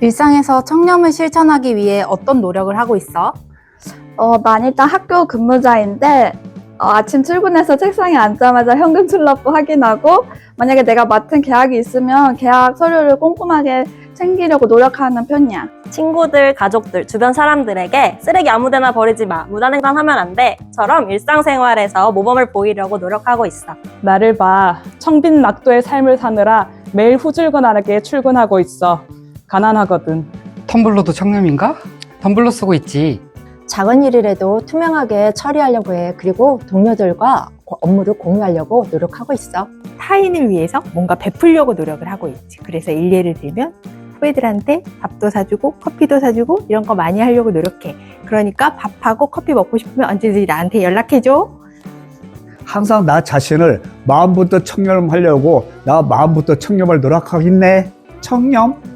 일상에서 청렴을 실천하기 위해 어떤 노력을 하고 있어? 어, 난 일단 학교 근무자인데 어, 아침 출근해서 책상에 앉자마자 현금 출납부 확인하고 만약에 내가 맡은 계약이 있으면 계약 서류를 꼼꼼하게 챙기려고 노력하는 편이야. 친구들, 가족들, 주변 사람들에게 쓰레기 아무데나 버리지 마, 무단횡단하면 안 돼. 처럼 일상생활에서 모범을 보이려고 노력하고 있어. 나를 봐. 청빈 낙도의 삶을 사느라 매일 후줄근하게 출근하고 있어. 가난하거든. 텀블러도 청렴인가? 텀블러 쓰고 있지. 작은 일이라도 투명하게 처리하려고 해. 그리고 동료들과 고- 업무를 공유하려고 노력하고 있어. 타인을 위해서 뭔가 베풀려고 노력을 하고 있지. 그래서 일례를 들면 후배들한테 밥도 사주고 커피도 사주고 이런 거 많이 하려고 노력해. 그러니까 밥하고 커피 먹고 싶으면 언제든지 나한테 연락해줘. 항상 나 자신을 마음부터 청렴하려고 나 마음부터 청렴을 노력하겠네. 청렴?